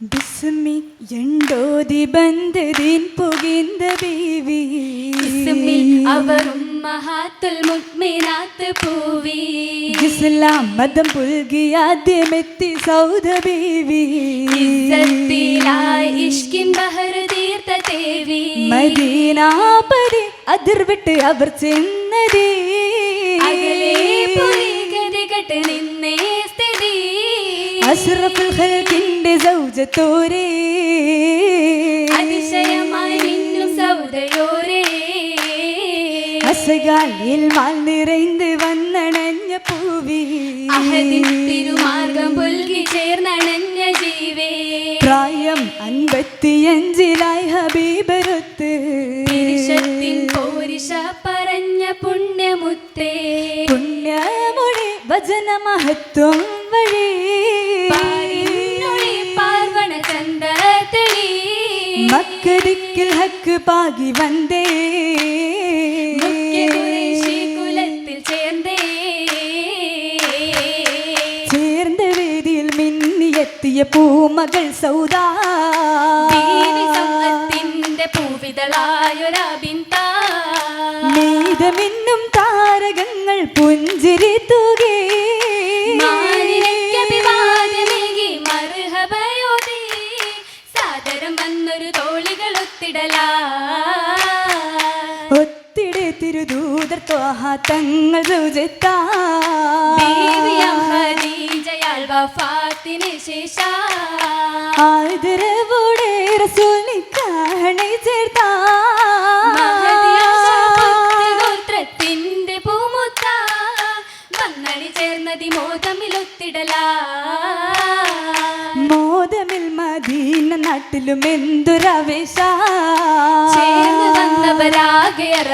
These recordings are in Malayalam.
ಬಿಸ್ಮಿ ಎಂಡೋದಿ ಬಂದದಿನ್ ಪುಗಿಂದ ಬೀವಿ ഇസ്മിൽ അവർ ഉമ്മഹാത്തുൽ മുഅ്മിനാത്ത് പൂവി ഇസ്ലാം മതം പുൽകി ആദ്യമെത്തി സൗദ ബീവി ഇസ്സത്തിലായി ഇഷ്കിൻ ബഹർ തീർത്ത ദേവി മദീനാപതി അതിർ വിട്ട് അവർ ചെന്നതേ അകലെ പോയി ഗതികെട്ട് നിന്നേ സ്ഥിതി അഷ്റഫുൽ ഖൽഖിന്റെ സൗജത്തോരേ അതിശയമായി മിന്നും സൗദയോരേ. അസകാലിൽ മാൽ നിറൈந்து വന്നണഞ്ഞ പൂവി. തിരുമാർഗം പുൽകി ചേർന്നണഞ്ഞ ജീവേ. പ്രായം അൻപത്തിയഞ്ചിലായി ഹബീബരൊത്ത്. പോരിശ പറഞ്ഞ പുണ്യമുത്തേ. പുണ്യമൊഴി വചന മഹത്വം വഴി. മക്കരിക്കിൽ ഹക്ക് പാകി വந்தേ മുഖ്യ ഖുറൈശി കുലത്തിൽ ചേർന്നേ. ചേർന്ന വേദിയിൽ മിന്നിയെത്തിയ പൂമകൾ സൗദാ. നീതമിന്നും താരകങ്ങൾ പുഞ്ചിരി തൂകി. സാദരം വന്നൊരു തോളികൾ ഒത്തിടലാ ഒത്തിടെ തിരുദൂതർ ത്വാഹ തങ്ങൾ രുചിത്താ. ദേവിയം ഖദീജയാൾ വഫാത്തിന് ശേഷ. ആദരവോടെ റസൂലിനെ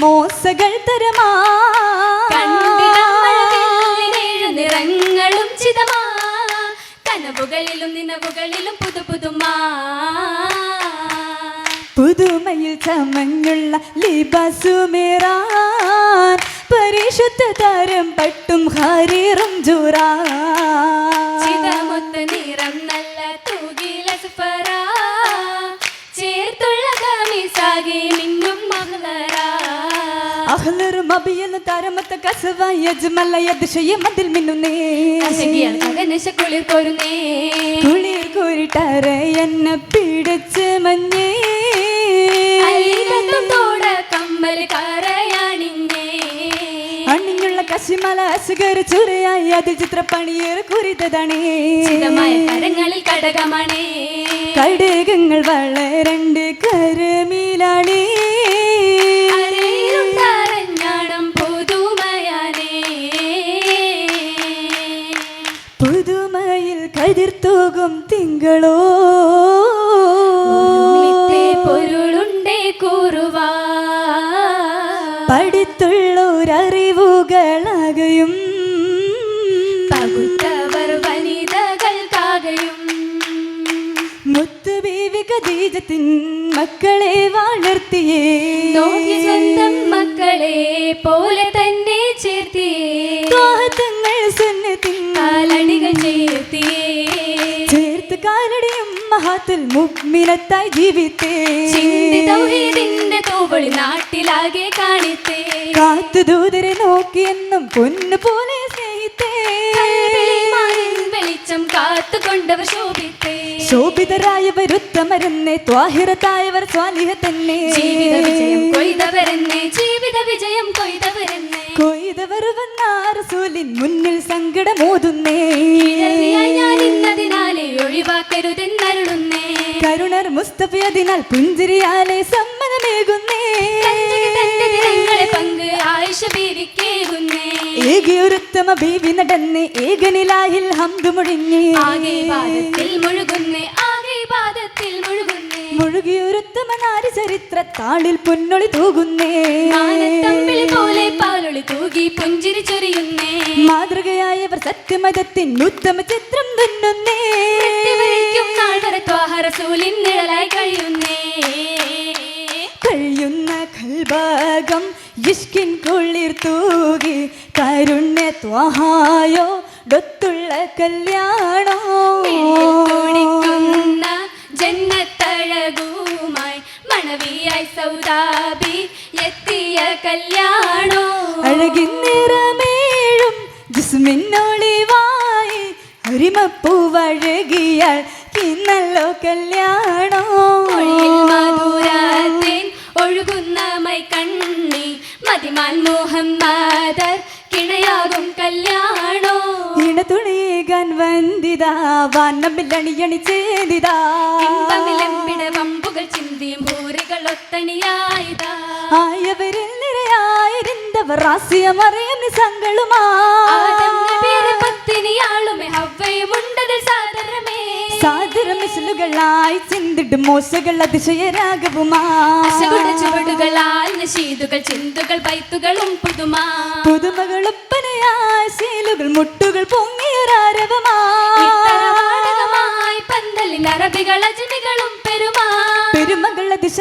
മോസകൾ തരമാ. നിറങ്ങളും ചിതമാ. കനവുകളിലും നിനവുകളിലും പുതു പുതുമാ. പുതുമയിൽ ചമഞ്ഞുള്ള ലിബസുമേറാൻ പരിശുദ്ധ താരം പട്ടും ഹരീറും ജൂറാ ചിതമൊത്ത നിറം നല്ല തൂകില സുഫറ ചേർത്തുള്ള കമിസാകെ മിന്നും അഹ്ലറും അബിയലും താരമത്ത കസവ യജ്മല യദ്ശയ മതിൽ മിന്നുന്നേ. അശകിയാൽ കകനശ കുളിർ കോരുനേ കുളിർ കുരിട്ടറ എന്നെ പിടിച്ച് മഞ്ഞേ. അലികത്തും തോട കമ്മൽ കറയാണിഞ്ഞേ അണിഞ്ഞുള്ള കശിമല അസുകർ ചുരയായി അതിൽ ചിത്രപ്പണിയേറെ കുറിത്തതാണേ ചിതമായ കരങ്ങളിൽ കടകമണേ. കടകങ്ങൾ വളരണ്ട് കരമിലാണേ. പുതുമയിൽ കതിർത്തൂകും തിങ്കളോ? പൊരുളുണ്ടേ കൂറുവാ. പഠിത്തുള്ളൊരറിവുകളാകയും പകുത്തവർ വനിതകൾക്കാകയും മുത്തുബീവി ഖദീജത്തിൻ മക്കളെ വളർത്തിയേ. നോക്കി സ്വന്തം മക്കളെ പോലെ തന്നെ ചേർത്തിയേ. കാലടികൾ ചേർത്തിയേ ചേർത്ത് കാലടിയും മഹാത്തുൽ മുഗ്മിനത്തായി ജീവിത്തേ. ചിന്തി തൗഹീദിന്റെ തൂവളി നാട്ടിലാകെ കാണിത്തേ. കാത്തു ദൂതരെ നോക്കിയെന്നും പൊന്നു പോലെ സ്നേഹിത്തേ. വെളിച്ചം കാത്തുകൊണ്ടവർ ശോഭിത്തേ. ശോഭിതരായവർ ഉത്തമരെന്നെ ത്വാഹിറത്തായവർ സ്വാലിഹ തന്നെ. ജീവിത വിജയം കൊയ്തവരെന്നെ ജീവിത വിജയം വന്നാറസൂലിൻ മുന്നിൽ സങ്കടമോതുന്നേ. ഒഴിവാക്കരുതെന്നരുളുന്നേ. കരുണർ മുസ്തഫയതിനാൽ പുഞ്ചിരിയാലെ സമ്മതമേകുന്നേ. പങ്ക് ആയിഷ ബീവിക്കേകുന്നേ ഏകിയൊരുത്തമ ബീവി നടന്ന് ഏകനിലാഹിൽ ഹംദു മുഴുങ്ങി ആകെ പാദത്തിൽ മുഴുകുന്നേ ആകെ പാദത്തിൽ മുഴുകുന്നേ. മുഴു നാരി ചരിത്ര താളിൽ പൊന്നൊളി തൂകുന്നേ. പോലെ പാലൊളി തൂകി പുഞ്ചിരി ചൊരിയുന്നേ. മാതൃകയായവർ സത്യമതത്തിൻ ഉത്തമ ചിത്രം തുന്നുന്നേ. നിഴലായി കഴിയുന്നേ. കഴിയുന്ന കൽഭാഗം ഇഷ്കിൻ കുളിർ തൂകി കരുണ്യ ത്വഹായോ ഡൊത്തുള്ള കല്യാണോ അരിമപ്പൂവഴകിയാൽ കിന്നല്ലോ കല്യാണോ. മധുരത്തേൻ ഒഴുകുന്ന മൈ കണ്ണി മതിമാൻ മുഹമ്മദർ കിണയാകും കല്യാണോ. ഇണതുണീകാൻ വന്ദിതാ വാനമ്പില്ലണിയണി ചേതിതാ വമ്പുകൾ ചിന്തിയും ഭൂരികൾ ഒത്തണിയായതാ. ആയവരിൽ നിരയായിരുന്നവർ റാസ്യമറിയും നിസങ്ങളുമാ പത്തിനിയാളുമേ സാദരമേ സാദര മിസലുകളായി ചിന്തിടും മോശകൾ അതിശയരാഗവുമാ. അശകുട ചുവടുകളാൽ നശീതുകൾ ചിന്തുകൾ പൈത്തുകളും പുതുമാ. പുതുമകളൊപ്പനയായി ശീലുകൾ മുട്ടുകൾ പൊങ്ങിയൊരാരവമാ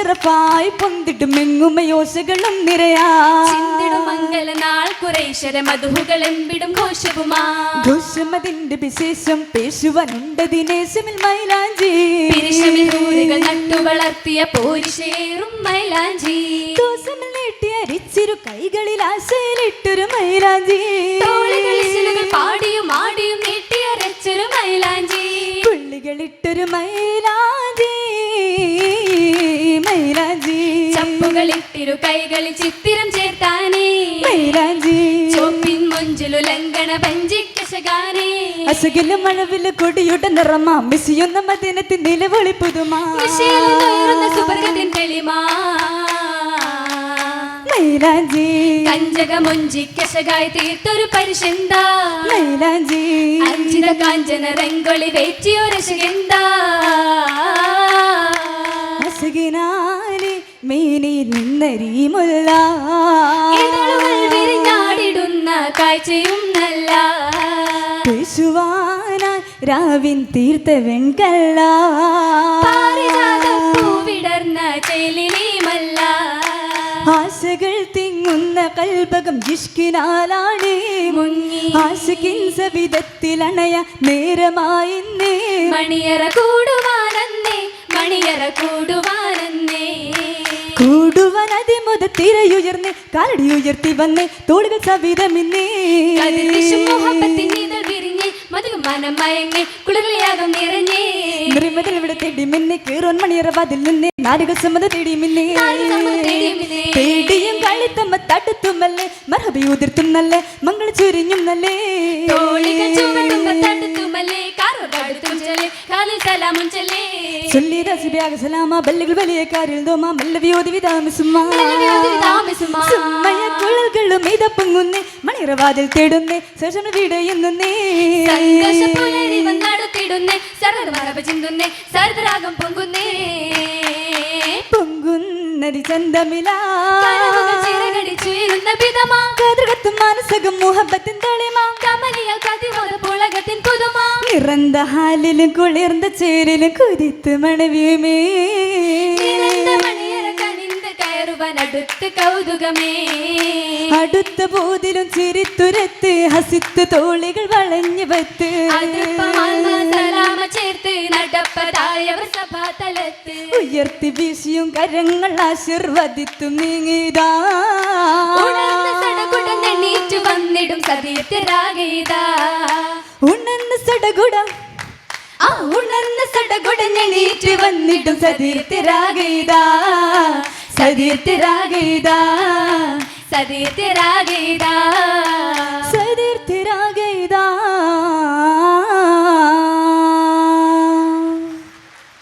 പെരുമകൾ പൊന്തിട്ട് മെങ്ങുമ എങ്ങുമയോശകളും നിറയാ. ചിന്തിടും മംഗല നാൾ കുറേശ്വര മധുഹുകൾ എമ്പിടും ഘോഷവുമാ. ഘോഷമതിന്റെ വിശേഷം പേശുവാനുണ്ട് ദിനേശമിൽ മൈലാഞ്ചി. നട്ടു വളർത്തിയ പോരിശേറും മൈലാഞ്ചി. ദോസമിൽ നീട്ടി അരിച്ചിരു കൈകളിൽ ആശയിലിട്ടൊരു മൈലാഞ്ചി. പാടിയും ആടിയും നീട്ടി അരച്ചൊരു മൈലാഞ്ചി. പുള്ളികളിട്ടൊരു മൈലാഞ്ചി ചപ്പുകളിട്ടിരു കൈകളിൽ ചിത്തിരം ചേർത്താനേ. ചോപ്പിൻ മൊഞ്ചിലു ലങ്കണ പഞ്ചിക്കശകാനേ അസുഖിലും മഴവിൽ കൊടിയുടെ നിറമാ. മിസിയുന്ന മദിനത്തിൽ നിലവിളി പുതുമാ. സുവർഗത്തിൻ തെളിമാ. മൈലാഞ്ചി. കഞ്ചക മൊഞ്ചിക്കശകായി തീർത്തൊരു പരിശന്താ മൈലാഞ്ചി. അഞ്ചിത കാഞ്ചന രംഗൊളി വേറ്റിയൊരശകെന്താ അസുഖിനാലി മേനി ഇതളുകൾ വിരിഞ്ഞാടിടുന്ന കാഴ്ചയും നല്ല. പേശുവാനായി രാവിൻ തീർത്ത വെൺകല്ല പാരിജാതപ്പൂവിടർന്ന ചേലിലിമല്ല ആശകൾ തിങ്ങുന്ന കൽപകം ഇഷ്കിനാലാണ്. മുങ്ങി ആശകിൻ സവിധത്തിലണയ നേരമായി മണിയറ കൂടുവാനന്നേ മണിയറ കൂടുവാനന്നേ. കൂടുവൻ അതിമുത തിരയുയർന്ന് കാലടി ഉയർത്തി വന്ന് തോളുകൾ നിറഞ്ഞേ. നിർമ്മതൽ ഇവിടെ തേടി മിന്നെ കേറോൻ നിന്നേ നാടുകൾ സമ്മത തേടി മിന്നേ. പേടിയും കളിത്തമ്മ മറബി ഉതിർത്തും നല്ലേ മംഗള ചുരിഞ്ഞും നല്ലേ. ചെല്ലേ കാലിൽ സലാമും ചെല്ലേ. ചൊല്ലി റസിബിയാക സലാമ ബല്ലുകൾ വലിയ കാരിൽ ദോമ മല്ലവിയോതി വിതാമിസുമ്മ മല്ലവിയോതി വിതാമിസുമ്മ. സുമ്മയ കുഴൽകളും ഇതപ്പൊങ്ങുന്നേ മണിറവാതിൽ തേടുന്നേ ശേഷം സന്തോഷ പുലരി ചിന്തുന്നേ ചന്തമില. ചിറകടിച്ചുയരുന്ന പിതമാ. കതിർകത്തും മാനസകം മുഹബത്തിൻ നിറந்த ഹാലിലും കുളിർന്ന ചേരിലും കുരിത്ത് മണവിയുമേ. അടുത്ത പോതിലും ചിരിത്തുരത്ത് ഹസിത്ത് തോളികൾ വളഞ്ഞു വത്ത്. ഉയർത്തി വീശിയും കരങ്ങൾ ആശീർവദിത്തും നീങ്ങിതാ വന്നിടും സതീത്ത് രാഗീത ഉണർന്ന് സടകുടം ആ ഉണർന്ന സടകുടഞ്ഞെണീറ്റ് വന്നിടും സതീർത്ഥരാഗീതാ. സതീർത്ഥരാഗീതാ. സതീർത്ഥരാഗീതാ.